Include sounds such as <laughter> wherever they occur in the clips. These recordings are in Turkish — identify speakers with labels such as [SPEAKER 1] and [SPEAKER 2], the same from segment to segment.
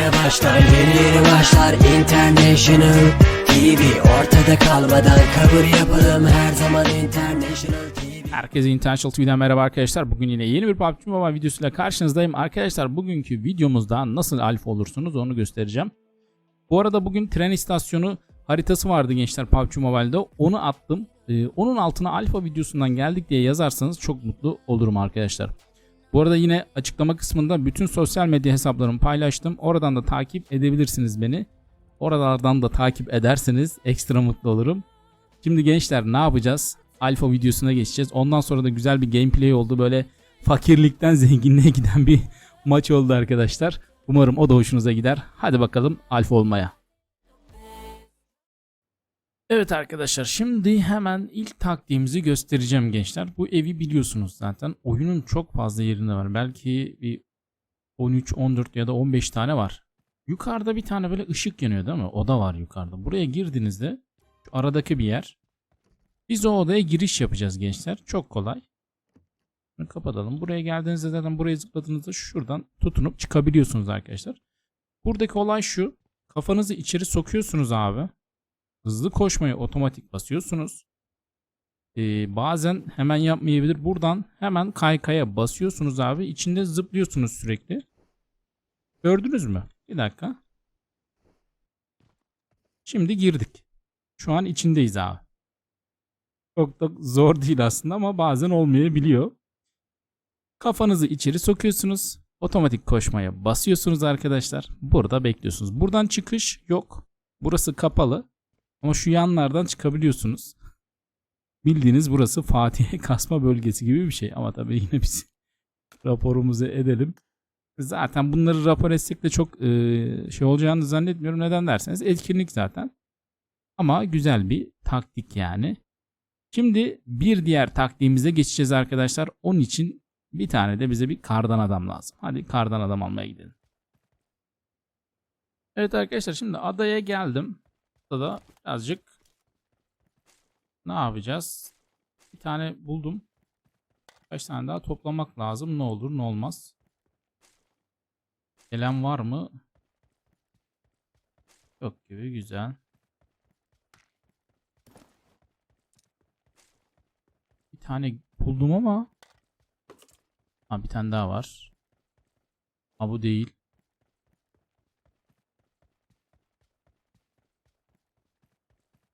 [SPEAKER 1] yeni başlar Yeni yeni başlar International TV Ortada kalmadan kabul yapalım Her zaman International TV
[SPEAKER 2] Herkese International TV'den merhaba arkadaşlar. Bugün yine yeni bir PUBG Mobile videosuyla karşınızdayım. Arkadaşlar bugünkü videomuzda nasıl alfa olursunuz onu göstereceğim. Bu arada bugün tren istasyonu haritası vardı gençler PUBG Mobile'de. Onu attım. Ee, onun altına alfa videosundan geldik diye yazarsanız çok mutlu olurum arkadaşlar. Bu arada yine açıklama kısmında bütün sosyal medya hesaplarımı paylaştım. Oradan da takip edebilirsiniz beni. Oralardan da takip ederseniz ekstra mutlu olurum. Şimdi gençler ne yapacağız? Alfa videosuna geçeceğiz. Ondan sonra da güzel bir gameplay oldu. Böyle fakirlikten <laughs> zenginliğe giden bir maç oldu arkadaşlar. Umarım o da hoşunuza gider. Hadi bakalım alfa olmaya. Evet arkadaşlar şimdi hemen ilk taktiğimizi göstereceğim gençler. Bu evi biliyorsunuz zaten. Oyunun çok fazla yerinde var. Belki bir 13, 14 ya da 15 tane var. Yukarıda bir tane böyle ışık yanıyor değil mi? Oda var yukarıda. Buraya girdiğinizde şu aradaki bir yer. Biz o odaya giriş yapacağız gençler. Çok kolay. Bunu kapatalım. Buraya geldiğinizde zaten buraya zıpladığınızda şuradan tutunup çıkabiliyorsunuz arkadaşlar. Buradaki olay şu. Kafanızı içeri sokuyorsunuz abi. Hızlı koşmayı otomatik basıyorsunuz. Ee, bazen hemen yapmayabilir. Buradan hemen kaykaya basıyorsunuz abi. İçinde zıplıyorsunuz sürekli. Gördünüz mü? Bir dakika. Şimdi girdik. Şu an içindeyiz abi. Çok da zor değil aslında ama bazen olmayabiliyor. Kafanızı içeri sokuyorsunuz. Otomatik koşmaya basıyorsunuz arkadaşlar. Burada bekliyorsunuz. Buradan çıkış yok. Burası kapalı. Ama şu yanlardan çıkabiliyorsunuz. Bildiğiniz burası Fatih'e <laughs> kasma bölgesi gibi bir şey. Ama tabii yine biz <laughs> raporumuzu edelim. Zaten bunları rapor etsek de çok e, şey olacağını zannetmiyorum. Neden derseniz etkinlik zaten. Ama güzel bir taktik yani. Şimdi bir diğer taktiğimize geçeceğiz arkadaşlar. Onun için bir tane de bize bir kardan adam lazım. Hadi kardan adam almaya gidelim. Evet arkadaşlar şimdi adaya geldim. Burada birazcık ne yapacağız? Bir tane buldum. Kaç tane daha toplamak lazım. Ne olur ne olmaz. Gelen var mı? Yok gibi güzel. Bir tane buldum ama. Ha bir tane daha var. Ha bu değil.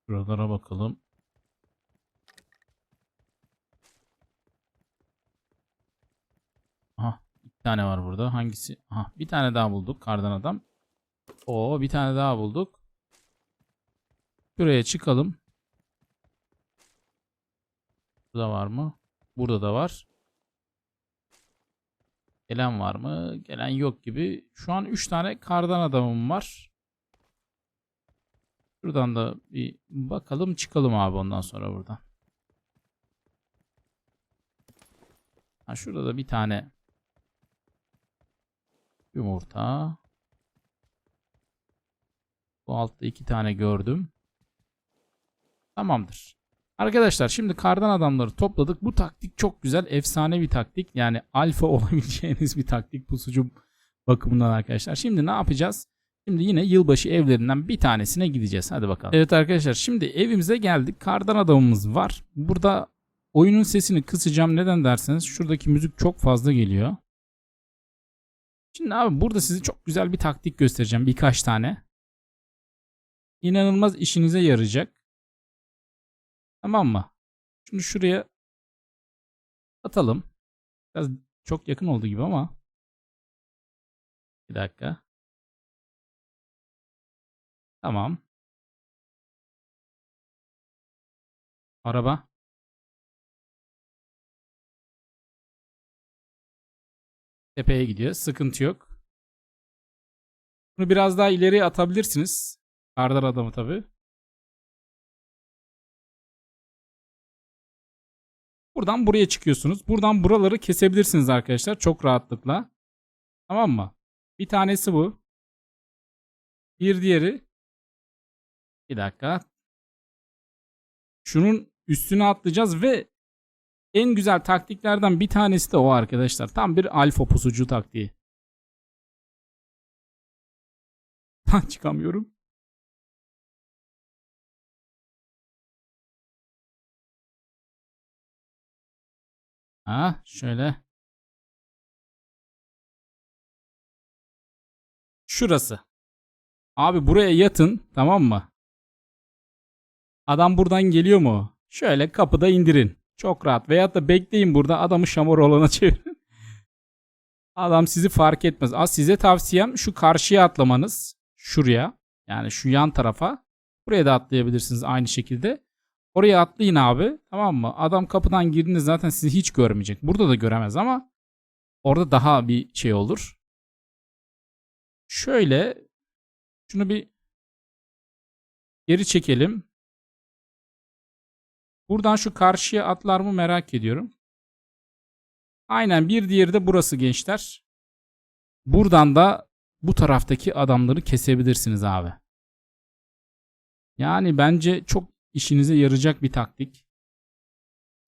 [SPEAKER 2] Buralara bakalım. Aha bir tane var burada. Hangisi? Aha bir tane daha bulduk kardan adam. Oo bir tane daha bulduk. Şuraya çıkalım. Burada var mı? Burada da var. Gelen var mı? Gelen yok gibi. Şu an 3 tane kardan adamım var. Şuradan da bir bakalım çıkalım abi ondan sonra buradan. Ha şurada da bir tane yumurta. Bu altta iki tane gördüm. Tamamdır. Arkadaşlar şimdi kardan adamları topladık. Bu taktik çok güzel. Efsane bir taktik. Yani alfa <laughs> olabileceğiniz bir taktik pusucu bakımından arkadaşlar. Şimdi ne yapacağız? Şimdi yine yılbaşı evlerinden bir tanesine gideceğiz. Hadi bakalım. Evet arkadaşlar şimdi evimize geldik. Kardan adamımız var. Burada oyunun sesini kısacağım. Neden derseniz şuradaki müzik çok fazla geliyor. Şimdi abi burada size çok güzel bir taktik göstereceğim. Birkaç tane. İnanılmaz işinize yarayacak. Tamam mı? Şunu şuraya atalım. Biraz çok yakın oldu gibi ama. Bir dakika. Tamam. Araba. Tepeye gidiyor. Sıkıntı yok. Bunu biraz daha ileriye atabilirsiniz. Kardar adamı tabi. Buradan buraya çıkıyorsunuz. Buradan buraları kesebilirsiniz arkadaşlar. Çok rahatlıkla. Tamam mı? Bir tanesi bu. Bir diğeri. Bir dakika. Şunun üstüne atlayacağız ve en güzel taktiklerden bir tanesi de o arkadaşlar. Tam bir alfa pusucu taktiği. <laughs> Çıkamıyorum. Ha şöyle. Şurası. Abi buraya yatın tamam mı? Adam buradan geliyor mu? Şöyle kapıda indirin. Çok rahat. Veyahut da bekleyin burada adamı şamur olana <laughs> çevirin. Adam sizi fark etmez. Az size tavsiyem şu karşıya atlamanız. Şuraya. Yani şu yan tarafa. Buraya da atlayabilirsiniz aynı şekilde. Oraya atlayın abi. Tamam mı? Adam kapıdan girdiğinde zaten sizi hiç görmeyecek. Burada da göremez ama orada daha bir şey olur. Şöyle şunu bir geri çekelim. Buradan şu karşıya atlar mı merak ediyorum. Aynen bir diğeri de burası gençler. Buradan da bu taraftaki adamları kesebilirsiniz abi. Yani bence çok işinize yarayacak bir taktik.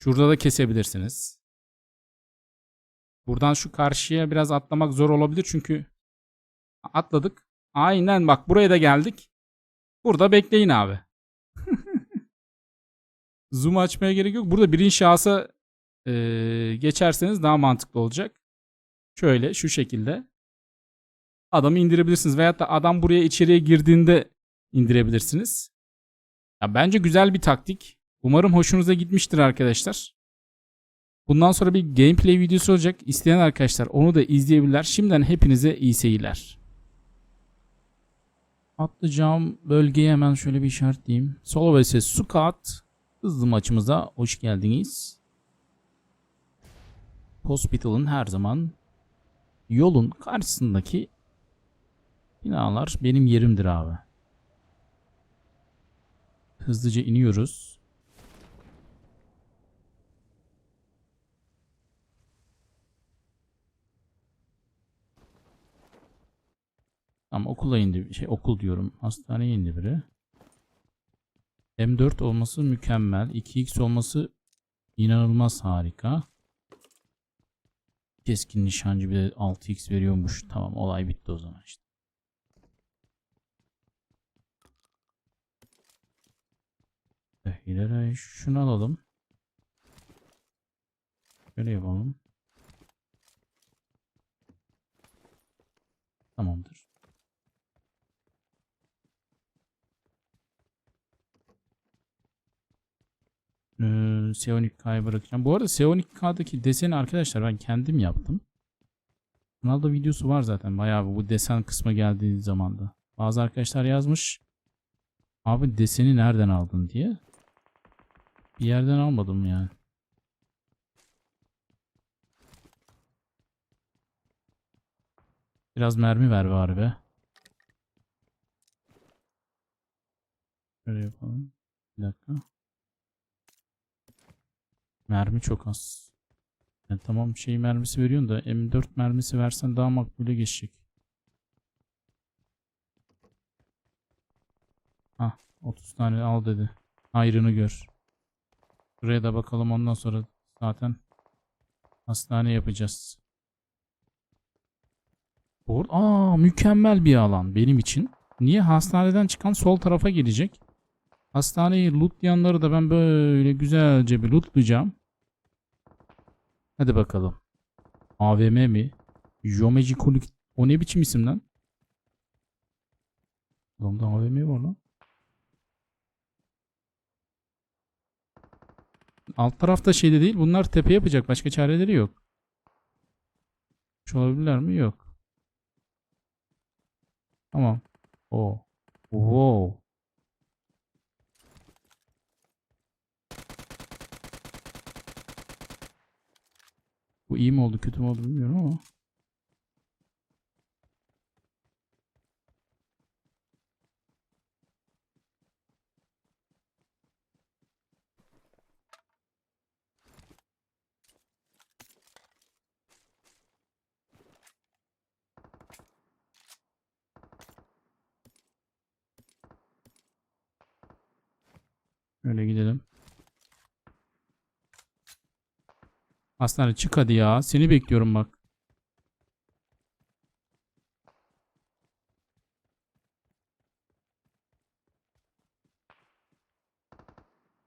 [SPEAKER 2] Şurada da kesebilirsiniz. Buradan şu karşıya biraz atlamak zor olabilir çünkü atladık. Aynen bak buraya da geldik. Burada bekleyin abi. Zoom açmaya gerek yok. Burada birinci şahsa e, geçerseniz daha mantıklı olacak. Şöyle şu şekilde. Adamı indirebilirsiniz. Veyahut da adam buraya içeriye girdiğinde indirebilirsiniz. Ya bence güzel bir taktik. Umarım hoşunuza gitmiştir arkadaşlar. Bundan sonra bir gameplay videosu olacak. İsteyen arkadaşlar onu da izleyebilirler. Şimdiden hepinize iyi seyirler. Atlayacağım bölgeye hemen şöyle bir işaretleyeyim. Solo vs Squad hızlı maçımıza hoş geldiniz. Hospital'ın her zaman yolun karşısındaki binalar benim yerimdir abi. Hızlıca iniyoruz. Ama okula indi. Şey okul diyorum. Hastaneye indi biri. M4 olması mükemmel. 2x olması inanılmaz harika. Keskin nişancı bir de 6x veriyormuş. Tamam olay bitti o zaman işte. Eh, İleri şunu alalım. Şöyle yapalım. Tamamdır. Ee, S12K'ya bırakacağım. Bu arada S12K'daki deseni arkadaşlar ben kendim yaptım. Kanalda videosu var zaten bayağı bu desen kısmı geldiği zamanda. Bazı arkadaşlar yazmış. Abi deseni nereden aldın diye. Bir yerden almadım yani. Biraz mermi ver bari be. Şöyle yapalım. Bir dakika. Mermi çok az. Yani tamam şey mermisi veriyorsun da M4 mermisi versen daha makbule geçecek. Hah 30 tane al dedi. Hayrını gör. Buraya da bakalım ondan sonra zaten hastane yapacağız. Bu aa mükemmel bir alan benim için. Niye hastaneden çıkan sol tarafa gelecek? Hastaneyi lootlayanları da ben böyle güzelce bir lootlayacağım. Hadi bakalım. AVM mi? Jomejikolik. O ne biçim isim lan? Adamda AVM var lan. Alt tarafta şeyde değil. Bunlar tepe yapacak. Başka çareleri yok. Şu olabilirler mi? Yok. Tamam. O. Wow. Bu iyi mi oldu kötü mü oldu bilmiyorum ama. Öyle gidelim. Hastane çık hadi ya. Seni bekliyorum bak.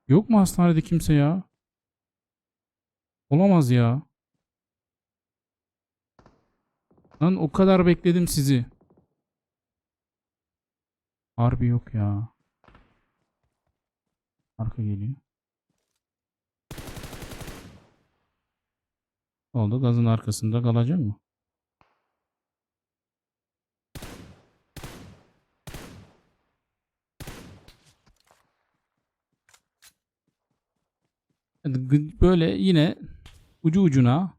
[SPEAKER 2] Yok mu hastanede kimse ya? Olamaz ya. Lan o kadar bekledim sizi. Harbi yok ya. Arka geliyor. Oldu gazın arkasında kalacak mı? Böyle yine ucu ucuna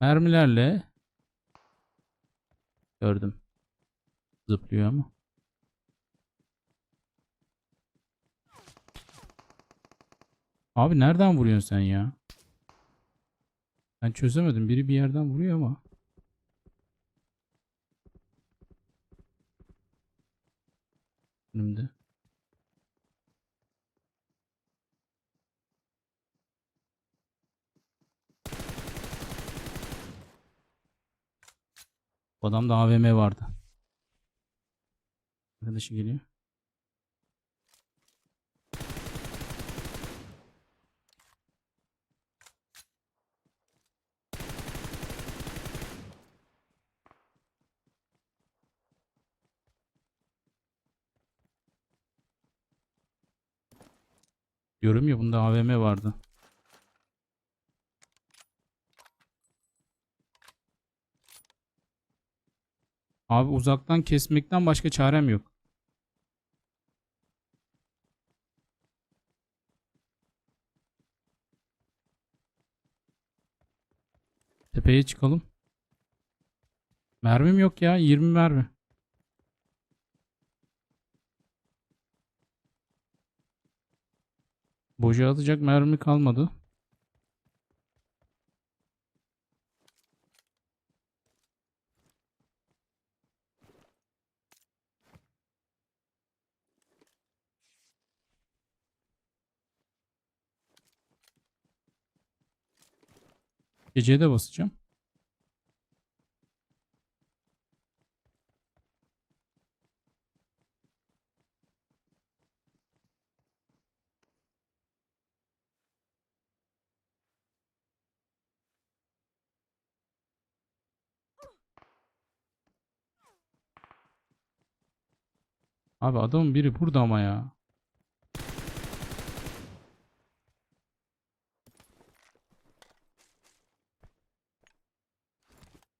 [SPEAKER 2] mermilerle gördüm. Zıplıyor ama. Abi nereden vuruyorsun sen ya? Ben çözemedim. Biri bir yerden vuruyor ama. Önümde. Adamda AVM vardı. Arkadaşı geliyor. Diyorum ya bunda AVM vardı. Abi uzaktan kesmekten başka çarem yok. Tepeye çıkalım. Mermim yok ya. 20 mermi. Boca atacak mermi kalmadı. Geceye de basacağım. Abi adamın biri burada ama ya.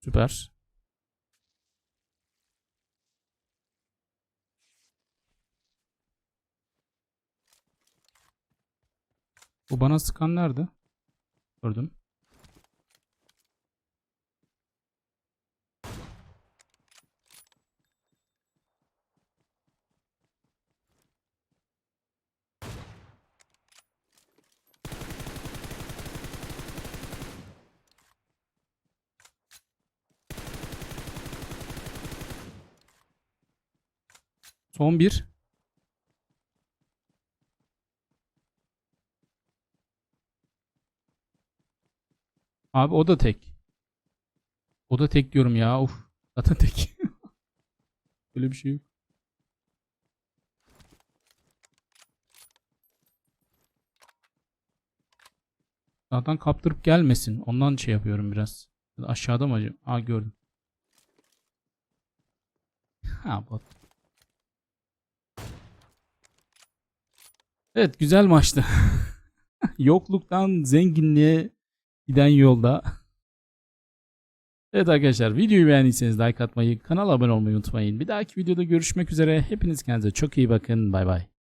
[SPEAKER 2] Süper. Bu bana sıkan nerede? Gördüm. Son bir. Abi o da tek. O da tek diyorum ya. Uf. Zaten tek. <laughs> Böyle bir şey yok. Zaten kaptırıp gelmesin. Ondan şey yapıyorum biraz. Aşağıda mı acaba? Aa gördüm. <laughs> Ha bot. Evet güzel maçtı. <laughs> Yokluktan zenginliğe giden yolda. Evet arkadaşlar videoyu beğendiyseniz like atmayı, kanala abone olmayı unutmayın. Bir dahaki videoda görüşmek üzere. Hepiniz kendinize çok iyi bakın. Bay bay.